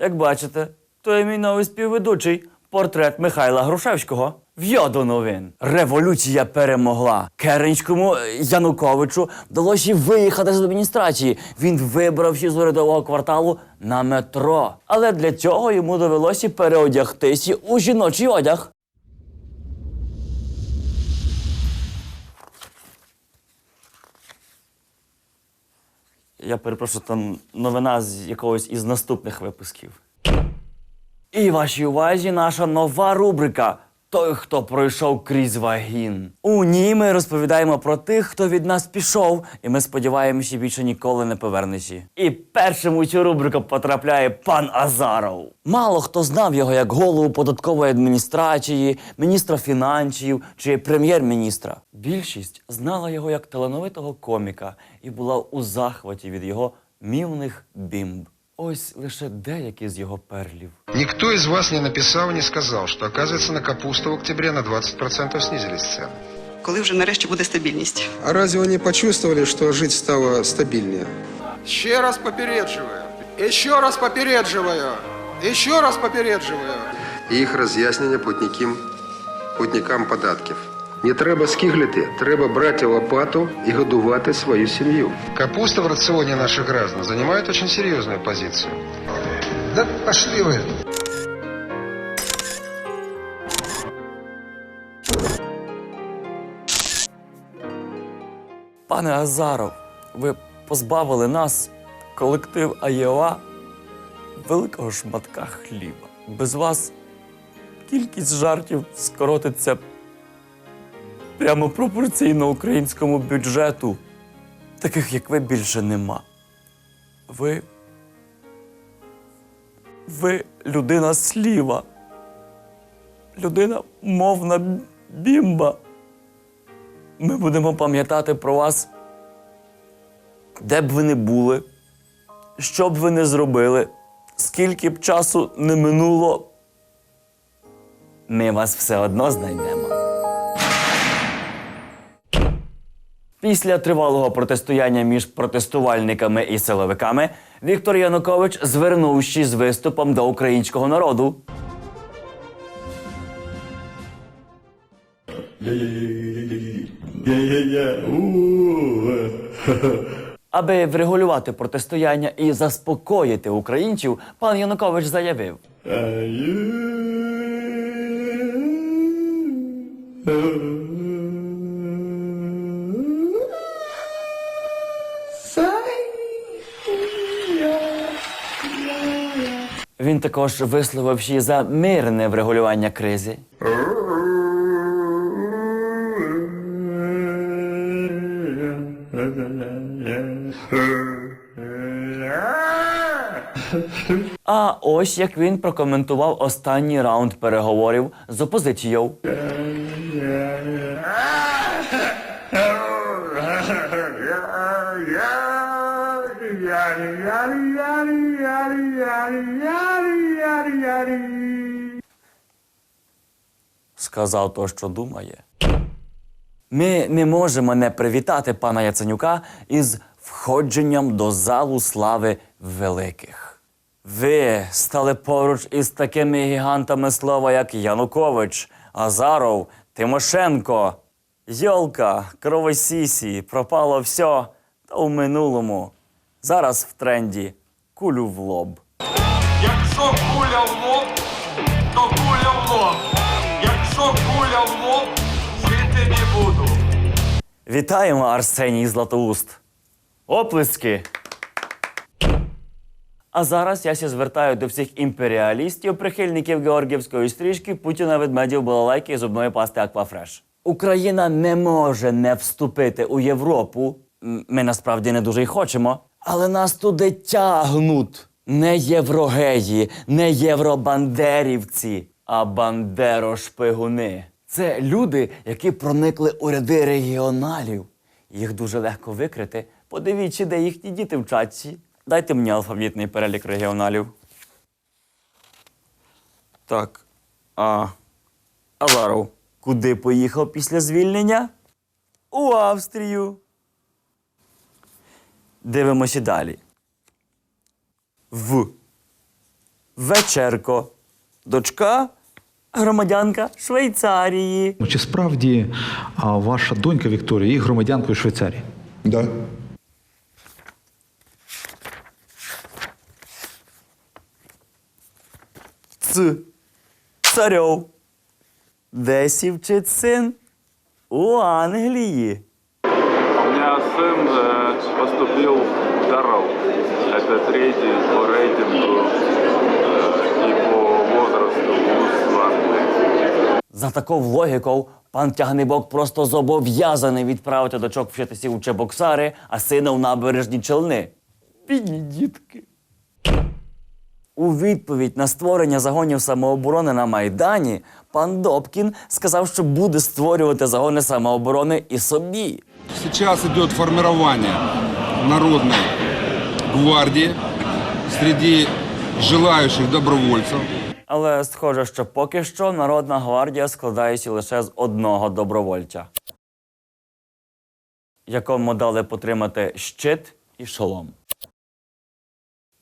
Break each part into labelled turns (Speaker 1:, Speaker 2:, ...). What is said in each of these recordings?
Speaker 1: Як бачите, то є мій новий співведучий портрет Михайла Грушевського. В'йо до новин. Революція перемогла. Керенському Януковичу вдалося виїхати з адміністрації. Він вибрався з урядового кварталу на метро. Але для цього йому довелося переодягтися у жіночий одяг. Я перепрошую, там новина з якогось із наступних випусків. І вашій увазі наша нова рубрика Той, хто пройшов крізь вагін. У ній ми розповідаємо про тих, хто від нас пішов, і ми сподіваємося, більше ніколи не повернеться. І першим у цю рубрику потрапляє пан Азаров. Мало хто знав його як голову податкової адміністрації, міністра фінансів чи прем'єр-міністра. Більшість знала його як талановитого коміка і була у захваті від його мівних бімб. Ось лише деякі з його перлів.
Speaker 2: Никто из вас не написал, не сказал, что, оказывается, на капусту в октябре на 20% снизились цены.
Speaker 3: коли вже нарешті буде стабільність.
Speaker 4: А разве вы не почувствовали, что жить стало стабильнее?
Speaker 5: Ще раз попереджую. Еще раз попереджую. Еще раз попереджую.
Speaker 4: І їх роз'яснення путникам, путникам податків. Не треба скиглити, треба брати лопату і годувати свою сім'ю.
Speaker 2: Капуста в рационе наших граждан занимает очень серьезную позицию.
Speaker 5: Да пошли вы.
Speaker 1: Пане Азаров, ви позбавили нас, колектив АЄОА, великого шматка хліба. Без вас кількість жартів скоротиться прямо пропорційно українському бюджету. Таких, як ви, більше нема. Ви. Ви людина сліва. Людина мовна бімба. Ми будемо пам'ятати про вас, де б ви не були, що б ви не зробили, скільки б часу не минуло. Ми вас все одно знайдемо. Після тривалого протистояння між протестувальниками і силовиками Віктор Янукович звернувшись з виступом до українського народу. Аби врегулювати протистояння і заспокоїти українців, пан Янукович заявив: Він також висловився за мирне врегулювання кризи. А ось як він прокоментував останній раунд переговорів з опозицією. Сказав то, що думає. Ми не можемо не привітати пана Яценюка із входженням до залу слави великих. Ви стали поруч із такими гігантами слова, як Янукович, Азаров, Тимошенко, Йолка, Кровосісі, пропало все та у минулому. Зараз в тренді кулю в лоб.
Speaker 6: Якщо куля в лоб, то куля в лоб. Якщо куля в лоб, жити не буду.
Speaker 1: Вітаємо, Арсеній Златоуст. Оплески. А зараз я ся звертаю до всіх імперіалістів, прихильників Георгіївської стрічки, Путіна, ведмедів, балалайки і зубної пасти Аквафреш. Україна не може не вступити у Європу. Ми насправді не дуже й хочемо, але нас туди тягнуть. Не єврогеї, не євробандерівці, а бандерошпигуни. Це люди, які проникли у ряди регіоналів. Їх дуже легко викрити. Подивіться, де їхні діти вчаться. Дайте мені алфавітний перелік регіоналів. Так. А. Азаров. Куди поїхав після звільнення? У Австрію. Дивимося далі. В. Вечерко. Дочка громадянка Швейцарії.
Speaker 7: Ну, Чи справді а, ваша донька Вікторія є громадянкою Швейцарії?
Speaker 8: Да.
Speaker 1: Ц. Царьов. Де сівчить син? У Англії.
Speaker 9: У меня сын э, поступил в ДАРОВ. Это третий по рейтингу э, и по возрасту в
Speaker 1: За такою логікою пан Тягнебок просто зобов'язаний відправити дочок вчитися у Чебоксари, а сина в набережні Челни. Бідні дітки. У відповідь на створення загонів самооборони на Майдані пан Добкін сказав, що буде створювати загони самооборони і собі.
Speaker 10: Сейчас идет формирование народной гвардии среди желающих добровольцев.
Speaker 1: Але схоже, що поки що Народна гвардія складається лише з одного добровольця, якому дали потримати щит і шолом.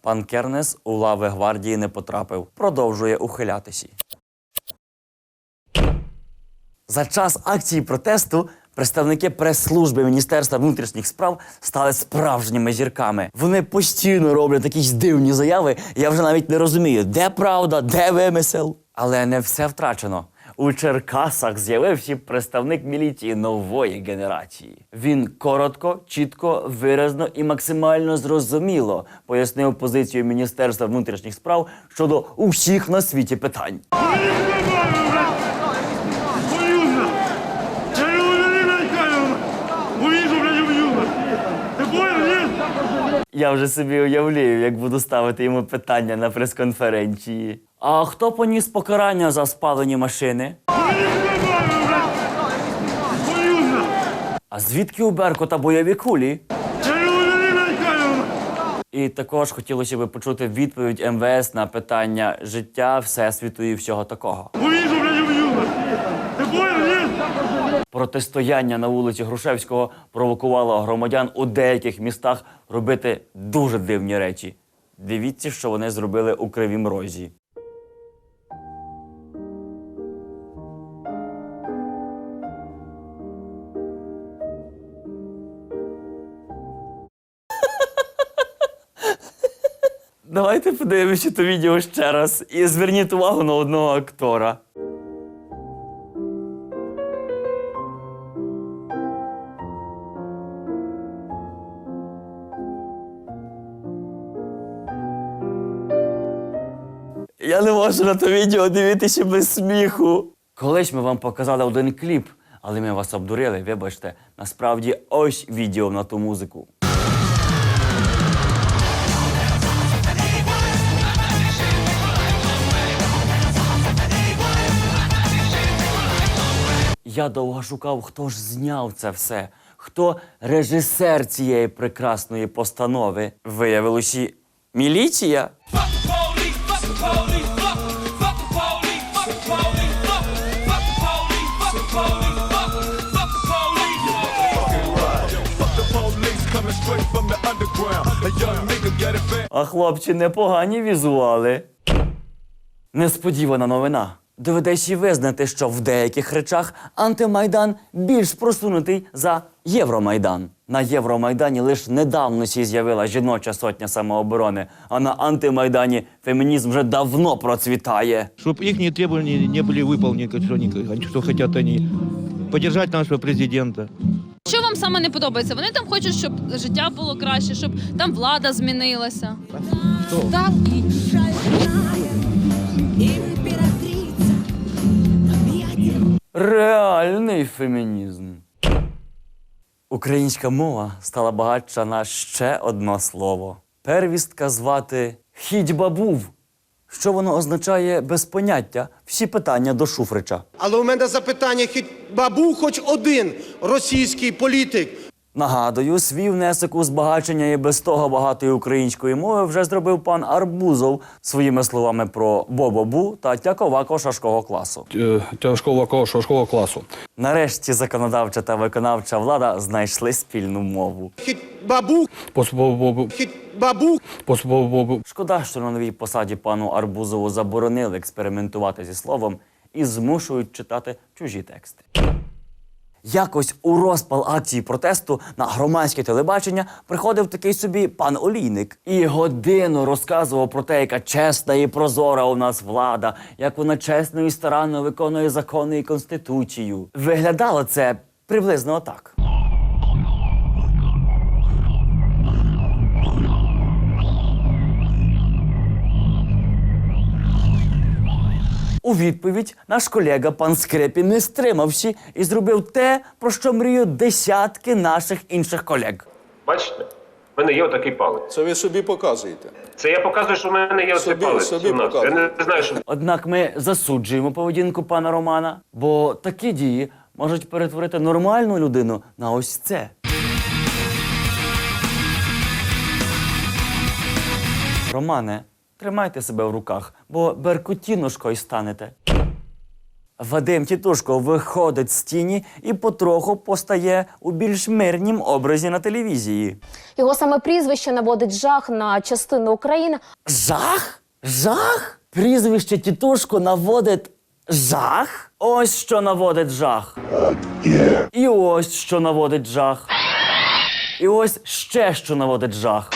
Speaker 1: Пан Кернес у лави гвардії не потрапив, продовжує ухилятися. За час акції протесту представники прес-служби Міністерства внутрішніх справ стали справжніми зірками. Вони постійно роблять якісь дивні заяви. Я вже навіть не розумію, де правда, де вимисел. Але не все втрачено. У Черкасах з'явився представник міліції нової генерації. Він коротко, чітко, виразно і максимально зрозуміло пояснив позицію Міністерства внутрішніх справ щодо усіх на світі питань. Я вже собі уявляю, як буду ставити йому питання на прес-конференції. А хто поніс покарання за спалені машини? А звідки у Беркута бойові кулі? І також хотілося б почути відповідь МВС на питання життя, всесвіту і всього такого. Протистояння на вулиці Грушевського провокувало громадян у деяких містах робити дуже дивні речі. Дивіться, що вони зробили у Кривім Розі. Давайте подивимося це відео ще раз і зверніть увагу на одного актора. Я не можу на те відео дивитися без сміху. Колись ми вам показали один кліп, але ми вас обдурили, вибачте. Насправді ось відео на ту музику. Я довго шукав, хто ж зняв це все, хто режисер цієї прекрасної постанови. Виявилося міліція. А хлопці непогані візуали. Несподівана новина. Доведеться визнати, що в деяких речах антимайдан більш просунутий за Євромайдан. На Євромайдані лише недавно сі з'явила жіноча сотня самооборони, а на антимайдані фемінізм вже давно процвітає.
Speaker 11: Чтобы их требования не были выполнены, что, они, что хотят они. Поддержать нашего президента.
Speaker 12: вам саме не подобається? Вони там хочуть, щоб життя було краще, щоб там влада змінилася. Так.
Speaker 1: Реальний фемінізм. Українська мова стала багатша на ще одне слово. Первістка звати Хідьба був. Що воно означає без поняття? Всі питання до Шуфрича.
Speaker 13: Але у мене запитання: хіба був хоч один російський політик?
Speaker 1: Нагадую, свій внесок у збагачення і без того багатої української мови вже зробив пан Арбузов своїми словами про Бобобу та Тяковако шашкового класу.
Speaker 10: Тяжкого школа класу.
Speaker 1: Нарешті законодавча та виконавча влада знайшли спільну мову. Шкода, що на новій посаді пану Арбузову заборонили експериментувати зі словом і змушують читати чужі тексти. Якось у розпал акції протесту на громадське телебачення приходив такий собі пан Олійник і годину розказував про те, яка чесна і прозора у нас влада, як вона чесно і старанно виконує закони і конституцію. Виглядало це приблизно отак. У відповідь наш колега пан Скрепі не стримався і зробив те, про що мріють десятки наших інших колег.
Speaker 8: Бачите, в мене є отакий палець.
Speaker 5: Це ви собі показуєте.
Speaker 8: Це я показую, що в мене є оцей
Speaker 5: Собі-
Speaker 8: палець.
Speaker 5: собі
Speaker 8: у нас. Я не знаю, що
Speaker 1: Однак ми засуджуємо поведінку пана Романа, бо такі дії можуть перетворити нормальну людину на ось це. Романе, тримайте себе в руках, бо беркутінушкою станете. Вадим Тітушко виходить з тіні і потроху постає у більш мирнім образі на телевізії.
Speaker 13: Його саме прізвище наводить жах на частину України.
Speaker 1: Жах? Жах? Прізвище тітушку наводить жах? Ось що наводить жах. І ось що наводить жах. І ось ще що наводить жах.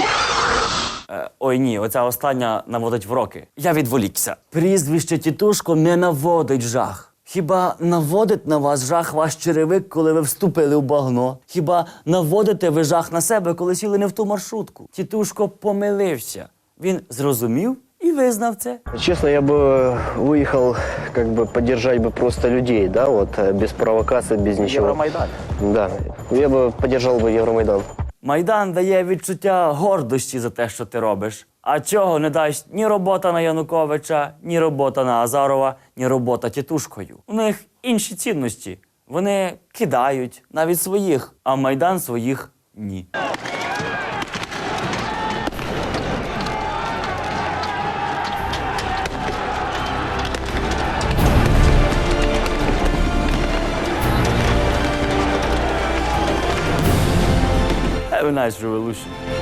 Speaker 1: Е, ой ні, оця остання наводить в роки. Я відволікся. Прізвище тітушко не наводить жах. Хіба наводить на вас жах ваш черевик, коли ви вступили в багно? Хіба наводите ви жах на себе, коли сіли не в ту маршрутку? Тітушко помилився. Він зрозумів і визнав це.
Speaker 11: Честно, я бы выехал как бы поддержать бы просто людей, да, вот э, без провокаций, без ничего.
Speaker 1: Євромайдан.
Speaker 11: Да, я бы поддержал бы Евромайдан.
Speaker 1: Майдан дає відчуття гордості за те, що ти робиш. А цього не дасть ні робота на Януковича, ні робота на Азарова, ні робота тітушкою. У них інші цінності. Вони кидають навіть своїх, а майдан своїх ні. A televised revolution.